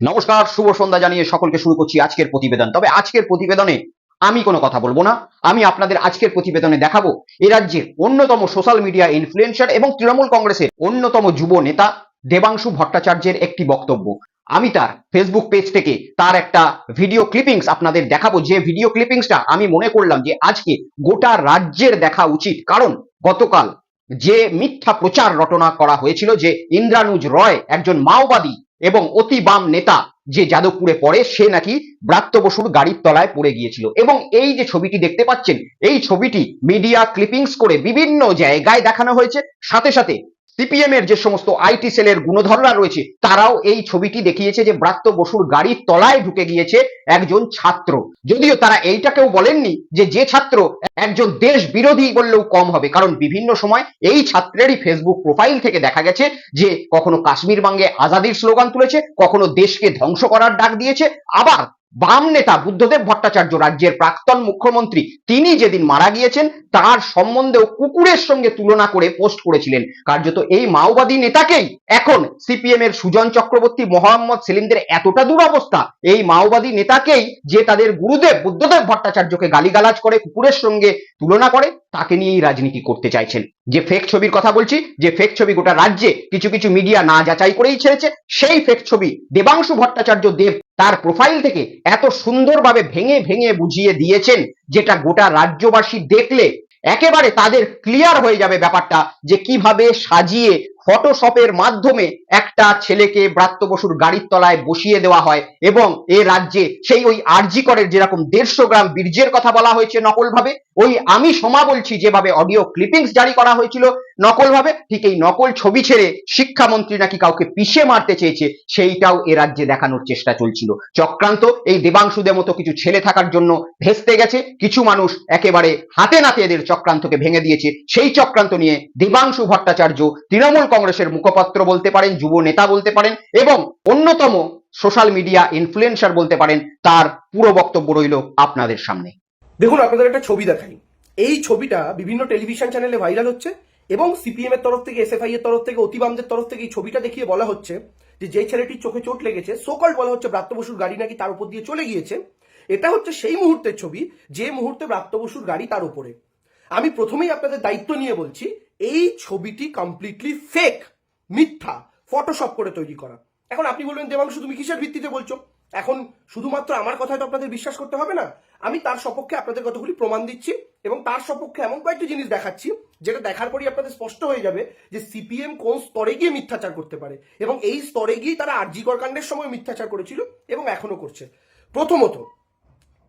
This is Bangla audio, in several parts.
নমস্কার, শুভ সন্ধ্যা জানিয়ে সকলকে শুরু করছি আজকের প্রতিবেদন। তবে আজকের প্রতিবেদনে আমি কোনো কথা বলব না। আমি আপনাদের আজকের প্রতিবেদনে দেখাবো এ রাজ্যের অন্যতম সোশ্যাল মিডিয়া ইনফ্লুয়েন্সার এবং তৃণমূল কংগ্রেসের অন্যতম যুব নেতা দেবাংশু ভট্টাচার্যের একটি বক্তব্য। আমি তার ফেসবুক পেজ থেকে তার একটা ভিডিও ক্লিপিংস আপনাদের দেখাবো। যে ভিডিও ক্লিপিংসটা আমি মনে করলাম যে আজকে গোটা রাজ্যের দেখা উচিত। কারণ গতকাল যে মিথ্যা প্রচার রটনা করা হয়েছিল যে ইন্দ্রানুজ রয় একজন মাওবাদী এবং অতি বাম নেতা যে যাদবপুরে পড়ে, সে নাকি ব্রাত্য বসুর গাড়ির তলায় পড়ে গিয়েছিল। এবং এই যে ছবিটি দেখতে পাচ্ছেন, এই ছবিটি মিডিয়া ক্লিপিংস করে বিভিন্ন জায়গায় দেখানো হয়েছে। সাথে সাথে সিপিএম এর যে সমস্ত আইটি সেলের গুণধররা রয়েছে, তারাও এই ছবিটি দেখিয়েছে যে ব্রাত্য বসুর গাড়ির তলায় ঢুকে গিয়েছে একজন ছাত্র। যদিও তারা এইটাকেও বলেননি যে যে ছাত্র একজন দেশ বিরোধী বললেও কম হবে, কারণ বিভিন্ন সময় এই ছাত্রেরই ফেসবুক প্রোফাইল থেকে দেখা গেছে যে কখনো কাশ্মীর বাঙ্গে আজাদির স্লোগান তুলেছে, কখনো দেশকে ধ্বংস করার ডাক দিয়েছে, আবার বাম নেতা বুদ্ধদেব ভট্টাচার্য, রাজ্যের প্রাক্তন মুখ্যমন্ত্রী, তিনি যেদিন মারা গিয়েছেন, তার সম্বন্ধেও কুকুরের সঙ্গে তুলনা করে পোস্ট করেছিলেন। কার্যত এই মাওবাদী নেতাকেই এখন সিপিএম এর সুজন চক্রবর্তী, মোহাম্মদ সেলিমদের এতটা দুরবস্থা, এই মাওবাদী নেতাকেই যে তাদের গুরুদেব বুদ্ধদেব ভট্টাচার্যকে গালিগালাজ করে কুকুরের সঙ্গে তুলনা করে তাকে নিয়েই রাজনীতি করতে চাইছেন। যে ফেক ছবির কথা বলছি, যে ফেক ছবি গোটা রাজ্যে কিছু কিছু মিডিয়া না যাচাই করেই ছেড়েছে, সেই ফেক ছবি দেবাংশু ভট্টাচার্য দেব তার প্রোফাইল থেকে এত সুন্দরভাবে ভেঙে ভেঙে বুঝিয়ে দিয়েছেন, যেটা গোটা রাজ্যবাসী দেখলে একেবারে তাদের ক্লিয়ার হয়ে যাবে ব্যাপারটা, যে কীভাবে সাজিয়ে ফটোশপের মাধ্যমে একটা ছেলেকে ব্রাত্য বসুর গাড়ির তলায় বসিয়ে দেওয়া হয় এবং এ রাজ্যে সেই ওই আরজি করের যেরকম দেড়শো গ্রাম বীর্যের কথা বলা হয়েছে নকল ভাবে ওই আমি সমা বলছি যেভাবে অডিও ক্লিপিংস জারি করা হয়েছিল নকল ভাবে ঠিক এই নকল ছবি ছেড়ে শিক্ষামন্ত্রী নাকি কাউকে পিষে মারতে চেয়েছে, সেইটাও এ রাজ্যে দেখানোর চেষ্টা চলছিল। চক্রান্ত, এই দেবাংশুদের মতো কিছু ছেলে থাকার জন্য ভেস্তে গেছে, কিছু মানুষ একেবারে হাতে নাতে এদের চক্রান্তকে ভেঙে দিয়েছে। সেই চক্রান্ত নিয়ে দেবাংশু ভট্টাচার্য তৃণমূল কংগ্রেসের মুখপাত্র বলতে পারেন, যুব নেতা বলতে পারেন এবং অন্যতম সোশ্যাল মিডিয়া ইনফ্লুয়েন্সার বলতে পারেন, তার পুরো বক্তব্য রইল আপনাদের সামনে। দেখুন, আপনাদের একটা ছবি দেখাই। এই ছবিটা বিভিন্ন টেলিভিশন চ্যানেলে ভাইরাল হচ্ছে এবং সিপিএম এর তরফ থেকে এসএফআই এর তরফ থেকে, অতিবামদের তরফ থেকে এই ছবিটা দেখিয়ে বলা হচ্ছে যে যে ছেলেটির চোখে চোট লেগেছে সোকল বলা হচ্ছে ব্রাত্য বসুর গাড়ি নাকি তার উপর দিয়ে চলে গিয়েছে, এটা হচ্ছে সেই মুহূর্তের ছবি, যে মুহূর্তে ব্রাত্য বসুর গাড়ি তার উপরে। আমি প্রথমেই আপনাদের দায়িত্ব নিয়ে বলছি এই ছবিটি কমপ্লিটলি ফেক মিথ্যা ফটোশপ করে তৈরি করা। এখন আপনি বলবেন, দেবাংশু, তুমি কিসের ভিত্তিতে বলছো? এখন শুধুমাত্র আমার কথায় তো আপনাদের বিশ্বাস করতে হবে না। আমি তার সপক্ষে আপনাদের কতগুলি প্রমাণ দিচ্ছি এবং তার সপক্ষে এমন কয়েকটি জিনিস দেখাচ্ছি, যেটা দেখার পরই আপনাদের স্পষ্ট হয়ে যাবে যে সিপিএম কোন স্তরে গিয়ে মিথ্যাচার করতে পারে। এবং এই স্তরে গিয়ে তারা আরজিকর কাণ্ডের সময় মিথ্যাচার করেছিল এবং এখনও করছে। প্রথমত,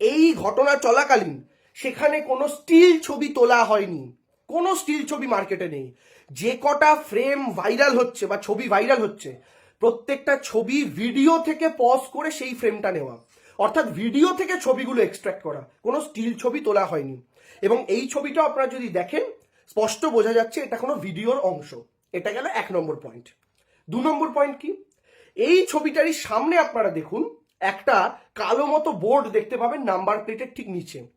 এই ঘটনা চলাকালীন সেখানে কোনো স্টিল ছবি তোলা হয়নি। কোনো স্টিল ছবি মার্কেটে নেই। যে কটা ফ্রেম ভাইরাল হচ্ছে বা ছবি ভাইরাল হচ্ছে, প্রত্যেকটা ছবি ভিডিও থেকে পজ করে সেই ফ্রেমটা নেওয়া। অর্থাৎ ভিডিও থেকে ছবিগুলো এক্সট্রাক্ট করা। কোনো স্টিল ছবি তোলা হয়নি। এবং এই ছবিটা আপনারা যদি দেখেন, স্পষ্ট বোঝা যাচ্ছে এটা কোনো ভিডিওর অংশ। এটা গেল এক নম্বর পয়েন্ট দু নম্বর পয়েন্ট কি? এই ছবিটারই সামনে আপনারা দেখুন, একটা কালো মতো বোর্ড দেখতে পাবেন নাম্বার প্লেটের ঠিক নিচে।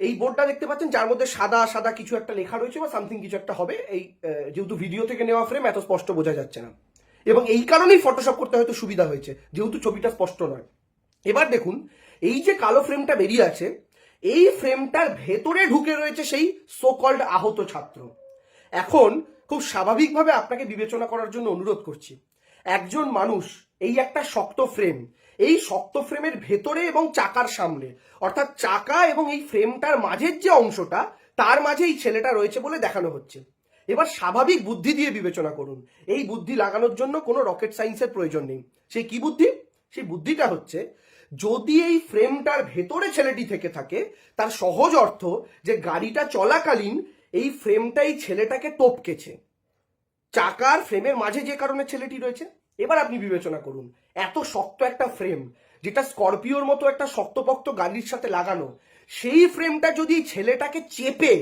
এই বোর্ডটা দেখতে পাচ্ছেন, যার মধ্যে সাদা সাদা কিছু একটা লেখা রয়েছে বা সামথিং কিছু একটা হবে। এই যেহেতু ভিডিও থেকে নেওয়া ফ্রেম এত স্পষ্ট বোঝা যাচ্ছে না। এবং এই কারণেই ফটোশপ করতে হয়তো সুবিধা হয়েছে, যেহেতু ছবিটা স্পষ্ট নয়। এবার দেখুন, এই যে কালো ফ্রেমটা বেরিয়ে আছে, এই ফ্রেমটার ভেতরে ঢুকে রয়েছে সেই সোকল্ড আহত ছাত্র। এখন খুব স্বাভাবিকভাবে আপনাকে বিবেচনা করার জন্য অনুরোধ করছি, একজন মানুষ এই একটা শক্ত ফ্রেম এই শক্ত ফ্রেমের ভেতরে এবং চাকার সামনে। অর্থাৎ চাকা এবং এই ফ্রেমটার মাঝের যে অংশটা, তার মাঝে এই ছেলেটা রয়েছে বলে দেখানো হচ্ছে। এবার স্বাভাবিক বুদ্ধি দিয়ে বিবেচনা করুন। এই বুদ্ধি লাগানোর জন্য কোনো রকেট সায়েন্সের প্রয়োজন নেই। সেই কি বুদ্ধি? সেই বুদ্ধিটা হচ্ছে, যদি এই ফ্রেমটার ভেতরে ছেলেটি থেকে থাকে, তার সহজ অর্থ যে গাড়িটা চলাকালীন এই ফ্রেমটাই ছেলেটাকে টপকেছে। চাকার ফ্রেমের মাঝে যে কারণে ছেলেটি রয়েছে। এবার আপনি বিবেচনা করুন। এত শক্ত একটা ফ্রেম যেটা স্করপিওর মতো একটা শক্তপক্ত গাড়ির সাথে লাগানো, সেই ফ্রেমটা যদি ছেলেটাকে চেপে,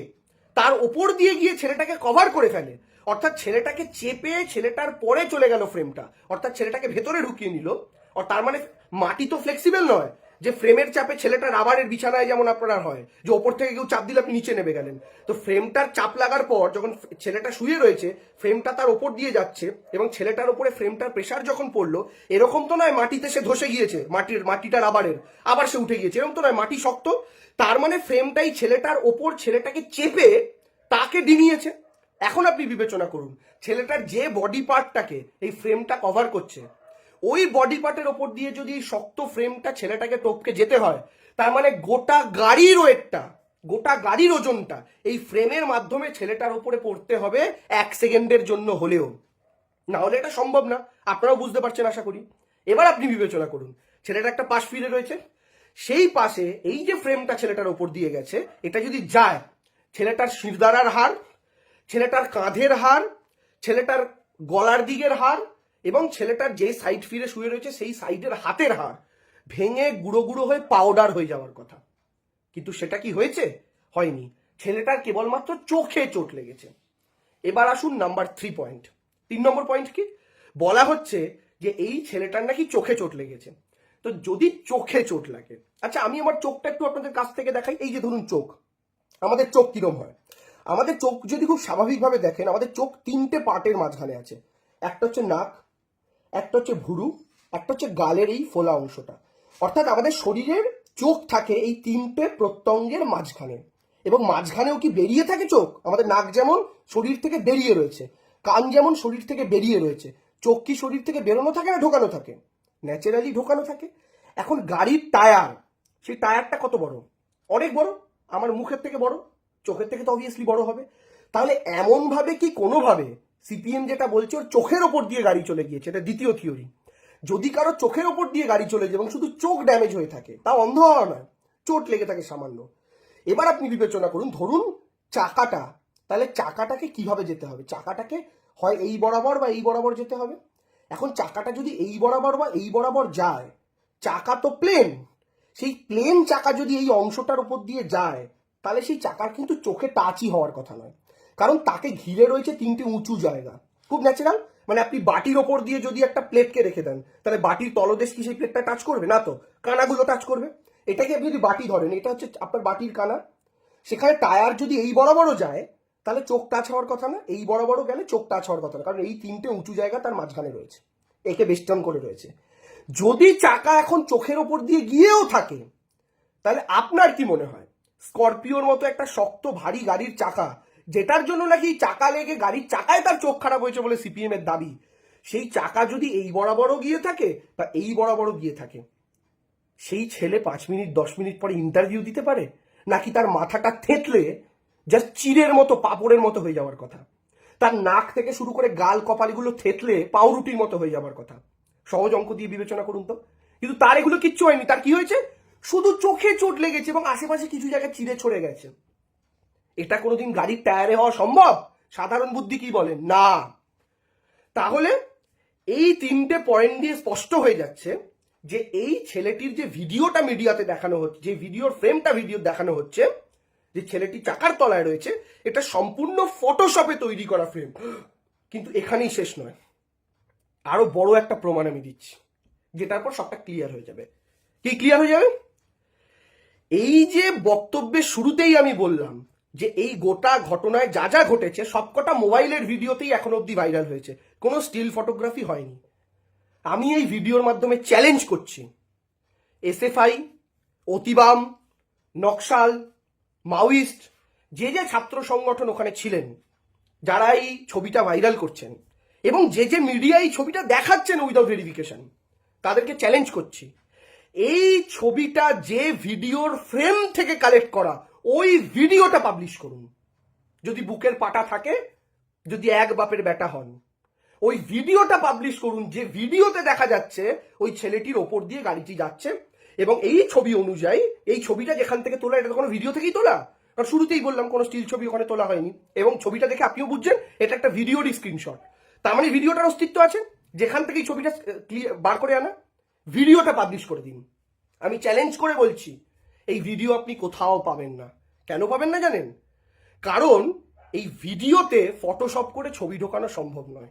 তার ওপর দিয়ে গিয়ে ছেলেটাকে কভার করে ফেলে, অর্থাৎ ছেলেটাকে চেপে ছেলেটার পরে চলে গেল ফ্রেমটা অর্থাৎ ছেলেটাকে ভেতরে ঢুকিয়ে নিল তার মানে মাটি তো ফ্লেক্সিবেল নয় যে ফ্রেমের চাপে ছেলেটা রাবারের বিছানায় যেমন আপনার হয়, যে ওপর থেকে কেউ চাপ দিলে আপনি নিচে নেমে গেলেন। তো ফ্রেমটার চাপ লাগার পর যখন ছেলেটা শুয়ে রয়েছে, ফ্রেমটা তার ওপর দিয়ে যাচ্ছে এবং ছেলেটার ওপরে ফ্রেমটার প্রেশার যখন পড়ল, এরকম তো নয় মাটিতে সে ধসে গিয়েছে, মাটির, মাটিটা রাবারের, আবার সে উঠে গিয়েছে, এরকম তো নয়, মাটি শক্ত। তার মানে ফ্রেমটাই ছেলেটার ওপর ছেলেটাকে চেপে তাকে ডিঙিয়েছে। এখন আপনি বিবেচনা করুন, ছেলেটার যে বডি পার্টটাকে এই ফ্রেমটা কভার করছে ওই বডি পার্টের ওপর দিয়ে যদি শক্ত ফ্রেমটা ছেলেটাকে টপকে যেতে হয়, তার মানে গোটা গাড়ির ওয়েটটা, গোটা গাড়ির ওজনটা এই ফ্রেমের মাধ্যমে ছেলেটার উপরে পড়তে হবে এক সেকেন্ডের জন্য হলেও। না হলে এটা সম্ভব না। আপনারাও বুঝতে পারছেন আশা করি। এবার আপনি বিবেচনা করুন, ছেলেটা একটা পাশ ফিরে রয়েছে। সেই পাশে এই যে ফ্রেমটা ছেলেটার ওপর দিয়ে গেছে, এটা যদি যায়, ছেলেটার শিরদাঁড়ার হার ছেলেটার কাঁধের হার ছেলেটার গলার দিকের হার এবং ছেলেটার যে সাইড ফিরে শুয়ে রয়েছে, সেই সাইডের হাতের হার ভেঙে গুঁড়ো গুঁড়ো হয়ে পাউডার হয়ে যাওয়ার কথা। কিন্তু সেটা কি হয়েছে? হয়নি। ছেলেটার কেবলমাত্র চোখে চোট লেগেছে। এবার আসুন নাম্বার থ্রি পয়েন্ট তিন নম্বর পয়েন্ট কি? বলা হচ্ছে যে এই ছেলেটার নাকি চোখে চোট লেগেছে। তো যদি চোখে চোট লাগে আচ্ছা আমি আমার চোখটা একটু আপনাদের কাছ থেকে দেখাই। এই যে ধরুন চোখ। আমাদের চোখ কিরম হয়? আমাদের চোখ যদি খুব স্বাভাবিকভাবে দেখেন, আমাদের চোখ তিনটে পার্টের মাঝখানে আছে। একটা হচ্ছে নাক একটা হচ্ছে ভুরু, একটা হচ্ছে গালের এই ফোলা অংশটা। অর্থাৎ আমাদের শরীরের চোখ থাকে এই তিনটে প্রত্যঙ্গের মাঝখানে। এবং মাঝখানেও কি বেরিয়ে থাকে চোখ? আমাদের নাক যেমন শরীর থেকে বেরিয়ে রয়েছে, কান যেমন শরীর থেকে বেরিয়ে রয়েছে, চোখ কি শরীর থেকে বেরোনো থাকে না ঢোকানো থাকে? ন্যাচারালি ঢোকানো থাকে। এখন গাড়ির টায়ার, সেই টায়ারটা কত বড়? অনেক বড়, আমার মুখের থেকে বড়, চোখের থেকে তো অবভিয়াসলি বড় হবে। তাহলে এমনভাবে কি কোনোভাবে সিপিএম যেটা বলছে ওর চোখের ওপর দিয়ে গাড়ি চলে গিয়েছে, এটা দ্বিতীয় থিওরি। যদি কারও চোখের ওপর দিয়ে গাড়ি চলে যায় এবং শুধু চোখ ড্যামেজ হয়ে থাকে তা অন্ধ হওয়া নয়, চোট লেগে থাকে সামান্য। এবার আপনি বিবেচনা করুন, ধরুন চাকাটা, তাহলে চাকাটাকে কীভাবে যেতে হবে? চাকাটাকে হয় এই বরাবর বা এই বরাবর যেতে হবে? এখন চাকাটা যদি এই বরাবর বা এই বরাবর যায়, চাকা তো প্লেন সেই প্লেন চাকা যদি এই অংশটার উপর দিয়ে যায়, তাহলে সেই চাকার কিন্তু চোখে টাচই হওয়ার কথা নয়। কারণ তাকে ঘিরে রয়েছে তিনটে উঁচু জায়গা। খুব ন্যাচারাল মানে আপনি বাটির ওপর দিয়ে যদি একটা প্লেটকে রেখে দেন, তাহলে বাটির তলদেশ কি সেই প্লেটটা টাচ করবে? না তো। কানাগুলো টাচ করবে। এটাকে আপনি যদি বাটি ধরেন, এটা হচ্ছে আপনার বাটির কানা। সেখানে টায়ার যদি এই বরাবরও যায়, তাহলে চোখ টাচ হওয়ার কথা না। এই বরাবরও গেলে চোখ টাচ হওয়ার কথা না। কারণ এই তিনটে উঁচু জায়গা তার মাঝখানে রয়েছে। একে বেষ্টন করে রয়েছে। যদি চাকা এখন চোখের ওপর দিয়ে গিয়েও থাকে, তাহলে আপনার কি মনে হয়? স্করপিওর মতো একটা শক্ত, ভারী গাড়ির চাকা যেটার জন্য নাকি চাকা লেগে গাড়ির চাকায় তার চোখ খারাপ হয়েছে বলে সিপিএম এর দাবি। সেই চাকা যদি এই বরাবরও গিয়ে থাকে, বা এই বরাবরও গিয়ে থাকে, সেই ছেলে পাঁচ মিনিট, দশ মিনিট পরে ইন্টারভিউ দিতে পারে? নাকি তার মাথাটা থেতলে জাস্ট চিরের মতো, পাপড়ের মতো হয়ে যাওয়ার কথা? তার নাক থেকে শুরু করে গাল, কপালিগুলো থেতলে পাউরুটির মতো হয়ে যাওয়ার কথা? সহজ অঙ্ক দিয়ে বিবেচনা করুন তো। কিন্তু তার এগুলো কিচ্ছু হয়নি। তার কি হয়েছে? শুধু চোখে চোট লেগেছে এবং আশেপাশে কিছু জায়গায় চিড়ে ছড়ে গেছে। এটা কোনোদিন গাড়ির টায়ারে হওয়া সম্ভব? সাধারণ বুদ্ধি কি বলে না। তাহলে এই তিনটে পয়েন্ট দিয়ে স্পষ্ট হয়ে যাচ্ছে যে এই ছেলেটির যে ভিডিওটা মিডিয়াতে দেখানো হচ্ছে, যে ভিডিওর ফ্রেমটা ভিডিও দেখানো হচ্ছে, যে ছেলেটি চাকার তলায় রয়েছে, এটা সম্পূর্ণ ফটোশপে তৈরি করা ফ্রেম কিন্তু এখানেই শেষ নয়। আরও বড় একটা প্রমাণ আমি দিচ্ছি, যেটার পর সবটা ক্লিয়ার হয়ে যাবে। কি ক্লিয়ার হয়ে যাবে? এই যে বক্তব্যের শুরুতেই আমি বললাম যে এই গোটা ঘটনায় যা যা ঘটেছে, সবকটা মোবাইলের ভিডিওতেই এখন অবধি ভাইরাল হয়েছে। কোনো স্টিল ফটোগ্রাফি হয়নি। আমি এই ভিডিওর মাধ্যমে চ্যালেঞ্জ করছি। এসএফআই, অতিবাম, নকশাল, মাওয়িস্ট, যে যে ছাত্র সংগঠন ওখানে ছিলেন, যারা এই ছবিটা ভাইরাল করছেন, এবং যে যে মিডিয়া এই ছবিটা দেখাচ্ছেন উইদাউট ভেরিফিকেশন তাদেরকে চ্যালেঞ্জ করছি। এই ছবিটা যে ভিডিওর ফ্রেম থেকে কালেক্ট করা ওই ভিডিওটা পাবলিশ করুন। যদি বুকের পাটা থাকে, যদি এক বাপের বেটা হন। ওই ভিডিওটা পাবলিশ করুন, যে ভিডিওতে দেখা যাচ্ছে ওই ছেলেটির ওপর দিয়ে গাড়িটি যাচ্ছে এবং এই ছবি অনুযায়ী এই ছবিটা যেখান থেকে তোলা, এটা তো কোনো ভিডিও থেকেই তোলা? কারণ শুরুতেই বললাম, কোনো স্টিল ছবি ওখানে তোলা হয়নি। এবং ছবিটা দেখে আপনিও বুঝছেন, এটা একটা ভিডিওর স্ক্রিনশট তার মানে ভিডিওটার অস্তিত্ব আছে, যেখান থেকে এই ছবিটা বার করে আনা। ভিডিওটা পাবলিশ করে দিন। আমি চ্যালেঞ্জ করে বলছি এই ভিডিও আপনি কোথাও পাবেন না। কেন পাবেন না জানেন? কারণ এই ভিডিওতে ফটোশপ করে ছবি ঢোকানো সম্ভব নয়।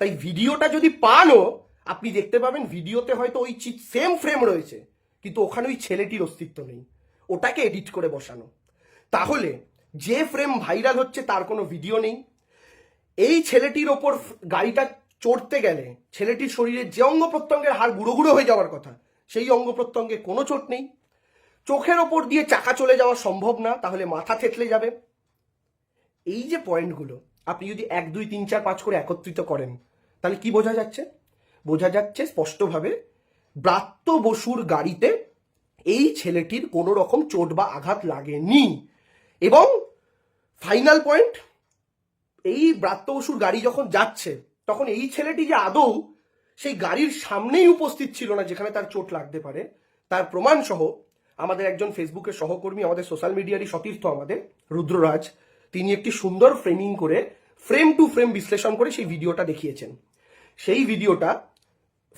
তাই ভিডিওটা যদি পানও, আপনি দেখতে পাবেন ভিডিওতে হয়তো ওই সেম ফ্রেম রয়েছে, কিন্তু ওখানে ওই ছেলেটির অস্তিত্ব নেই। ওটাকে এডিট করে বসানো। তাহলে যে ফ্রেম ভাইরাল হচ্ছে তার কোনো ভিডিও নেই। এই ছেলেটির ওপর গাড়িটা চড়তে গেলে ছেলেটির শরীরে যে অঙ্গ প্রত্যঙ্গের হাড় গুঁড়ো গুঁড়ো হয়ে যাওয়ার কথা, সেই অঙ্গ প্রত্যঙ্গে কোনো চোট নেই। চোখের ওপর দিয়ে চাকা চলে যাওয়া সম্ভব না, তাহলে মাথা থেতলে যাবে। এই যে পয়েন্টগুলো, আপনি যদি এক, দুই, তিন, চার, পাঁচ করে একত্রিত করেন, তাহলে কি বোঝা যাচ্ছে? বোঝা যাচ্ছে স্পষ্টভাবে ব্রাত্য বসুর গাড়িতে এই ছেলেটির কোনো রকম চোট বা আঘাত লাগেনি। এবং ফাইনাল পয়েন্ট, এই ব্রাত্য বসুর গাড়ি যখন যাচ্ছে, তখন এই ছেলেটি যে আদৌ সেই গাড়ির সামনেই উপস্থিত ছিল না, যেখানে তার চোট লাগতে পারে, তার প্রমাণ সহ আমাদের একজন ফেসবুকের সহকর্মী, আমাদের সোশ্যাল মিডিয়ারই সতীর্থ আমাদের, রুদ্ররাজ। তিনি একটি সুন্দর ফ্রেমিং করে ফ্রেম টু ফ্রেম বিশ্লেষণ করে সেই ভিডিওটা দেখিয়েছেন। সেই ভিডিওটা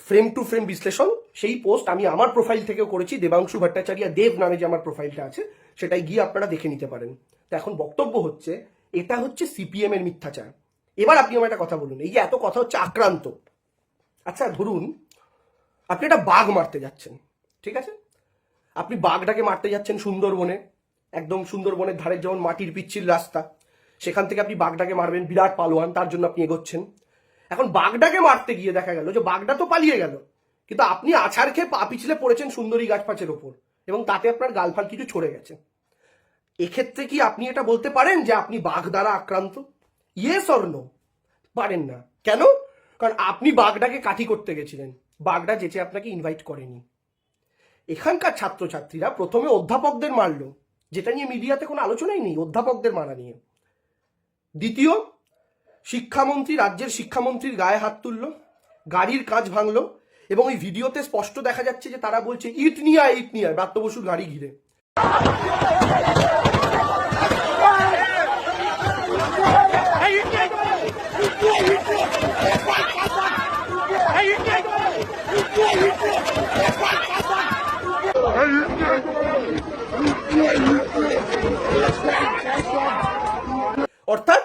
ফ্রেম টু ফ্রেম বিশ্লেষণ, সেই পোস্ট আমি আমার প্রোফাইল থেকেও করেছি, দেবাংশু ভট্টাচার্য দেব নামে যে আমার প্রোফাইলটা আছে, সেটাই গিয়ে আপনারা দেখে নিতে পারেন। তো এখন বক্তব্য হচ্ছে, এটা হচ্ছে সিপিএম এর মিথ্যাচার। এবার আপনি আমার একটা কথা বলুন, এই যে এত কথা হচ্ছে আক্রান্ত। আচ্ছা ধরুন, আপনি একটা বাঘ মারতে যাচ্ছেন, ঠিক আছে? আপনি বাঘটাকে মারতে যাচ্ছেন সুন্দরবনে, একদম সুন্দরবনের ধারে যেমন মাটির পিচ্ছিল রাস্তা, সেখান থেকে আপনি বাঘটাকে মারবেন, বিরাট পালোয়ান, তার জন্য আপনি এগোচ্ছেন। এখন বাঘটাকে মারতে গিয়ে দেখা গেল যে বাঘটা তো পালিয়ে গেল, কিন্তু আপনি আছাড় খেয়ে পা পিছলে পড়েছেন সুন্দরী গাছ পাচের ওপর এবং তাতে আপনার গালফাল কিছু ছড়ে গেছে। এক্ষেত্রে কি আপনি এটা বলতে পারেন যে আপনি বাঘ দ্বারা আক্রান্ত? Yes or no. পারেন না। কেন? কারণ আপনি বাঘটাকে কাঠি করতে গেছিলেন। বাঘটা যেচে আপনাকে ইনভাইট করেনি। এখানকার ছাত্রছাত্রীরা প্রথমে অধ্যাপকদের মারলো যেটা নিয়ে মিডিয়াতে কোনো আলোচনাই নেই অধ্যাপকদের মারা নিয়ে। দ্বিতীয় শিক্ষামন্ত্রী রাজ্যের শিক্ষামন্ত্রীর গায়ে হাত তুলল গাড়ির কাজ ভাঙল এবং ওই ভিডিওতে স্পষ্ট দেখা যাচ্ছে যে তারা বলছে ইট নিয়ে ইট নিয়ে আয়, ব্রাত্য বসুর গাড়ি ঘিরে অর্থাৎ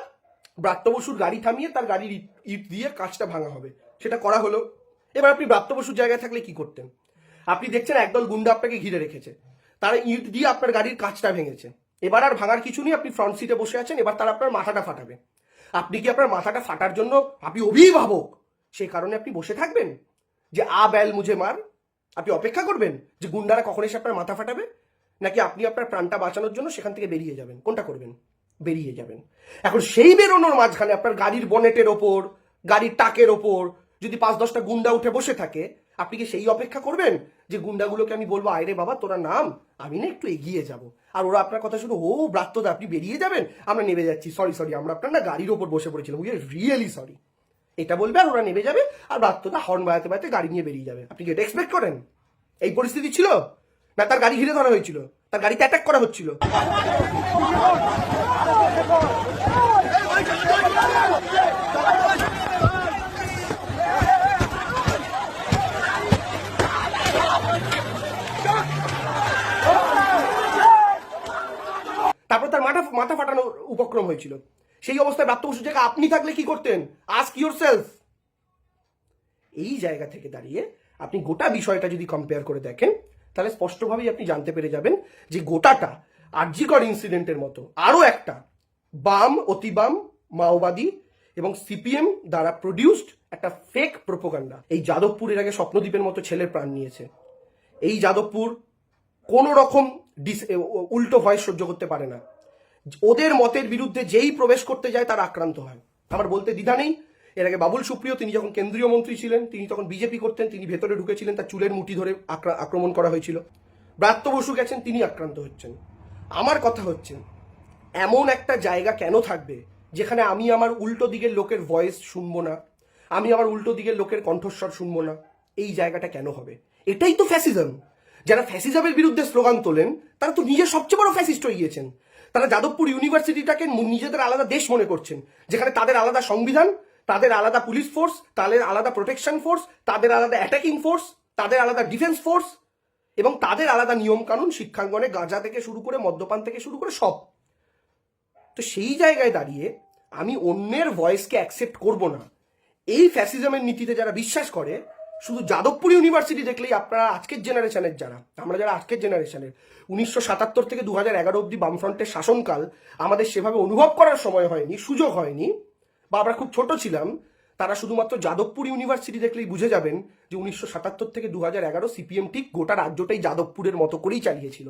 ব্রাত্য বসুর গাড়ি থামিয়ে তার গাড়ির ইট- দিয়ে কাজটা ভাঙা হবে। সেটা করা হলো। এবার আপনি ব্রাত্য বসুর জায়গায় থাকলে কি করতেন? আপনি দেখছেন একদল গুন্ডা আপনাকে ঘিরে রেখেছে। তারা ইট দিয়ে আপনার গাড়ির কাজটা ভেঙেছে। এবার আর ভাঙার কিছু নেই, আপনি ফ্রন্ট সিটে বসে আছেন, এবার তারা আপনার মাথাটা ফাটাবে। আপনি কি আপনার মাথাটা ফাটার জন্য আপনি অভিভাবক? সেই কারণে আপনি বসে থাকবেন? যে আ, ব্যাল, মুঝে মার। আপনি অপেক্ষা করবেন যে গুন্ডারা কখন এসে আপনার মাথা ফাটাবে? নাকি আপনি আপনার প্রাণটা বাঁচানোর জন্য সেখান থেকে বেরিয়ে যাবেন? কোনটা করবেন? বেরিয়ে যাবেন। এখন সেই বেরোনোর মাঝখানে আপনার গাড়ির বনেটের ওপর, গাড়ির টাকের ওপর, যদি পাঁচ দশটা গুন্ডা উঠে বসে থাকে, আপনি কি সেই অপেক্ষা করবেন যে গুন্ডাগুলোকে আমি বলব আয়রে বাবা, তোরা নাম, আমি না একটু এগিয়ে যাব। আর ওরা আপনার কথা শুনে, ও ব্রাত্যদা, আপনি বেরিয়ে যাবেন? আমরা নেমে যাচ্ছি সরি সরি আমরা আপনার না গাড়ির ওপর বসে পড়েছিলাম উই আর রিয়েলি সরি এটা বলবে আর ওরা নেমে যাবে, আর ব্রাত্যদা হর্ন বাজাতে বাজাতে গাড়ি নিয়ে বেরিয়ে যাবে। আপনি কি এটা এক্সপেক্ট করেন? এই পরিস্থিতি ছিল? না, তার গাড়ি ঘিরে ধরা হয়েছিল। তার গাড়িতে অ্যাটাক করা হচ্ছিল। তারপর তার মাথা মাথা ফাটানোর উপক্রম হয়েছিল। সেই অবস্থায় প্রাপ্ত বসু জায়গা আপনি থাকলে কি করতেন? আস্ক ইউর সেলফ এই জায়গা থেকে দাঁড়িয়ে আপনি গোটা বিষয়টা যদি কম্পেয়ার করে দেখেন তাহলে স্পষ্টভাবেই আপনি জানতে পেরে যাবেন যে গোটাটা আর্জিকর ইনসিডেন্টের মতো। আরও একটা, বাম, অতিবাম, মাওবাদী এবং সিপিএম দ্বারা প্রডিউসড একটা ফেক প্রোপোগান্ডা এই যাদবপুরের আগে স্বপ্নদ্বীপের মতো ছেলের প্রাণ নিয়েছে। এই যাদবপুর কোনো রকম ডিস- উল্টো ভয় সহ্য করতে পারে না। ওদের মতের বিরুদ্ধে যেই প্রবেশ করতে যায় তার আক্রান্ত হয়। আমার বলতে দ্বিধা নেই। এর আগে বাবুল সুপ্রিয়, তিনি যখন কেন্দ্রীয় মন্ত্রী ছিলেন, তিনি তখন বিজেপি করতেন, তিনি ভেতরে ঢুকেছিলেন, তার চুলের মুঠি ধরে আক্রমণ করা হয়েছিল। ব্রাত্য বসু গেছেন, তিনি আক্রান্ত হচ্ছেন। আমার কথা হচ্ছে, এমন একটা জায়গা কেন থাকবে, যেখানে আমি আমার উল্টো দিকের লোকের ভয়েস শুনব না, আমি আমার উল্টো দিকের লোকের কণ্ঠস্বর শুনব না, এই জায়গাটা কেন হবে? এটাই তো ফ্যাসিজম যারা ফ্যাসিজমের বিরুদ্ধে স্লোগান তোলেন, তারা তো নিজের সবচেয়ে বড় ফ্যাসিস্ট হয়ে গিয়েছেন। তারা যাদবপুর ইউনিভার্সিটিটাকে নিজেদের আলাদা দেশ মনে করছেন, যেখানে তাদের আলাদা সংবিধান তাদের আলাদা পুলিশ ফোর্স তাদের আলাদা প্রোটেকশন ফোর্স তাদের আলাদা অ্যাটাকিং ফোর্স তাদের আলাদা ডিফেন্স ফোর্স এবং তাদের আলাদা নিয়ম কানুন শিক্ষাঙ্গনে গাঁজা থেকে শুরু করে মদ্যপান থেকে শুরু করে সব। তো সেই জায়গায় দাঁড়িয়ে আমি অন্যের ভয়েসকে অ্যাকসেপ্ট করব না। এই ফ্যাসিজমের নীতিতে যারা বিশ্বাস করে, শুধু যাদবপুর ইউনিভার্সিটি দেখলেই আপনারা আজকের জেনারেশনের যারা, আমরা যারা আজকের জেনারেশনের উনিশশো সাতাত্তর থেকে দু হাজার এগারো অব্দি বামফ্রন্টের শাসনকাল আমাদের সেভাবে অনুভব করার সময় হয়নি, সুযোগ হয়নি। বা আমরা খুব ছোট ছিলাম, তারা শুধুমাত্র যাদবপুর ইউনিভার্সিটি দেখলেই বুঝে যাবেন যে উনিশশো সাতাত্তর থেকে দু হাজার এগারো সিপিএম ঠিক গোটা রাজ্যটাই যাদবপুরের মতো করেই চালিয়েছিল।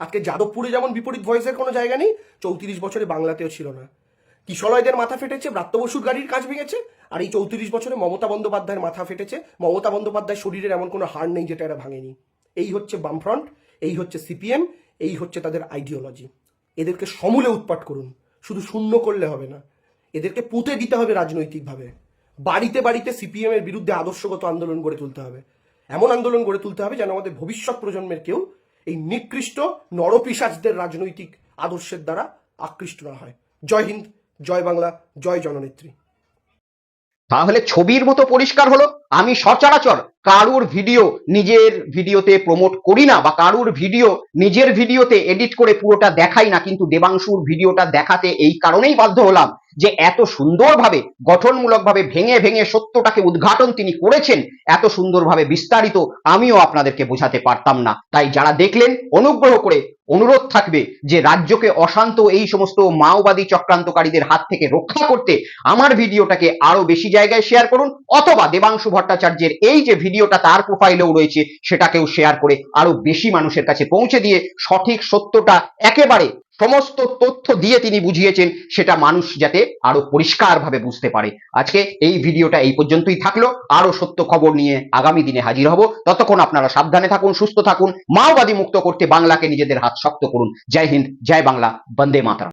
আজকে যাদবপুরে যেমন বিপরীত ভয়েসের কোনো জায়গা নেই, চৌত্রিশ বছরে বাংলাতেও ছিল না। কিশলয়দের মাথা ফেটেছে, ব্রাত্য বসুর গাড়ির কাজ ভেঙেছে, আর এই চৌত্রিশ বছরে মমতা বন্দ্যোপাধ্যায়ের মাথা ফেটেছে। মমতা বন্দ্যোপাধ্যায় শরীরের এমন কোনো হাড় নেই যেটা এরা ভাঙেনি। এই হচ্ছে বামফ্রন্ট, এই হচ্ছে সিপিএম, এই হচ্ছে তাদের আইডিওলজি। এদেরকে সমূলে উৎপাট করুন, শুধু শূন্য করলে হবে না। এদেরকে পুঁতে দিতে হবে রাজনৈতিকভাবে। বাড়িতে বাড়িতে সিপিএম এর বিরুদ্ধে আদর্শগত আন্দোলন গড়ে তুলতে হবে। এমন আন্দোলন গড়ে তুলতে হবে যেন আমাদের ভবিষ্যৎ প্রজন্মের কেউ এই নিকৃষ্ট নরপিসাজদের রাজনৈতিক আদর্শের দ্বারা আকৃষ্ট না হয়। জয় হিন্দ, জয় বাংলা, জয় জননেত্রী। তাহলে ছবির মতো পরিষ্কার হলো। আমি সচরাচর কারুর ভিডিও নিজের ভিডিওতে প্রমোট করি না বা কারুর ভিডিও নিজের ভিডিওতে এডিট করে পুরোটা দেখাই না, কিন্তু দেবাংশুর ভিডিওটা দেখাতে এই কারণেই বাধ্য হলাম যে এত সুন্দরভাবে, গঠনমূলকভাবে ভেঙে ভেঙে সত্যটাকে উদ্ঘাটন তিনি করেছেন, এত সুন্দরভাবে বিস্তারিত আমিও আপনাদেরকে বোঝাতে পারতাম না। তাই যারা দেখলেন, অনুগ্রহ করে অনুরোধ থাকবে যে রাজ্যকে অশান্ত এই সমস্ত মাওবাদী চক্রান্তকারীদের হাত থেকে রক্ষা করতে আমার ভিডিওটাকে আরও বেশি জায়গায় শেয়ার করুন, অথবা দেবাংশু ভট্টাচার্যের এই যে ভিডিওটা তার প্রোফাইলেও রয়েছে, সেটাকেও শেয়ার করে আরও বেশি মানুষের কাছে পৌঁছে দিয়ে সঠিক সত্যটা একেবারে সমস্ত তথ্য দিয়ে তিনি বুঝিয়েছেন, সেটা মানুষ যাতে আরও পরিষ্কারভাবে বুঝতে পারে। আজকে এই ভিডিওটা এই পর্যন্তই থাকল। আরও সত্য খবর নিয়ে আগামী দিনে হাজির হব। ততক্ষণ আপনারা সাবধানে থাকুন, সুস্থ থাকুন, মাওবাদী মুক্ত করতে বাংলাকে নিজেদের হাত শক্ত করুন। জয় হিন্দ, জয় বাংলা, বন্দে মাতরম।